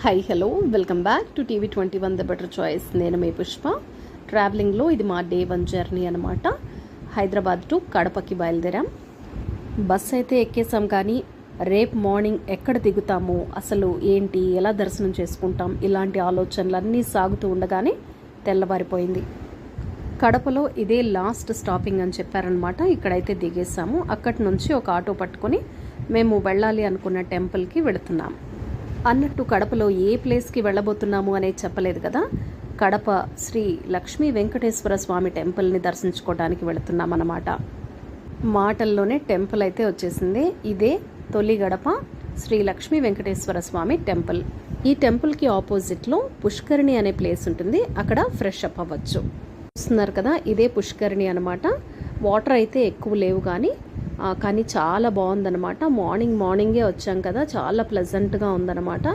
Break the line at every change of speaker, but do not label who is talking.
Hi hello welcome back to TV twenty one the better choice నేను మీ పుష్ప. ట్రావెలింగ్లో ఇది మా డే వన్ జర్నీ అనమాట హైదరాబాద్ టు కడపకి బయలుదేరాం. బస్ అయితే ఎక్కేసాం కానీ రేపు మార్నింగ్ ఎక్కడ దిగుతాము? అసలు ఏంటి? ఎలా దర్శనం చేసుకుంటాం? ఇలాంటి ఆలోచనలు అన్నీ సాగుతూ ఉండగానే తెల్లవారిపోయింది. కడపలో ఇదే లాస్ట్ స్టాపింగ్ అని చెప్పారనమాట ఇక్కడైతే దిగేసాము. అక్కడి నుంచి ఒక ఆటో పట్టుకొని మేము వెళ్ళాలి అనుకున్న టెంపుల్కి వెళుతున్నాము అన్నట్టు కడపలో ఏ ప్లేస్కి వెళ్ళబోతున్నాము అనేది చెప్పలేదు కదా? కడప శ్రీ లక్ష్మీ వెంకటేశ్వర స్వామి టెంపుల్ని దర్శించుకోవడానికి వెళుతున్నామన్నమాట. మాటల్లోనే టెంపుల్ అయితే వచ్చేసింది. ఇదే తొలి గడప శ్రీ లక్ష్మీ వెంకటేశ్వర స్వామి టెంపుల్ ఈ టెంపుల్కి ఆపోజిట్లో పుష్కరిణి అనే ప్లేస్ ఉంటుంది. అక్కడ ఫ్రెష్ అప్ అవ్వచ్చు. చూస్తున్నారు కదా? ఇదే పుష్కరిణి అనమాట వాటర్ అయితే ఎక్కువ లేవు కానీ కానీ చాలా బాగుందన్నమాట. మార్నింగ్ మార్నింగే వచ్చాం కదా చాలా ప్లెజెంట్గా ఉందన్నమాట.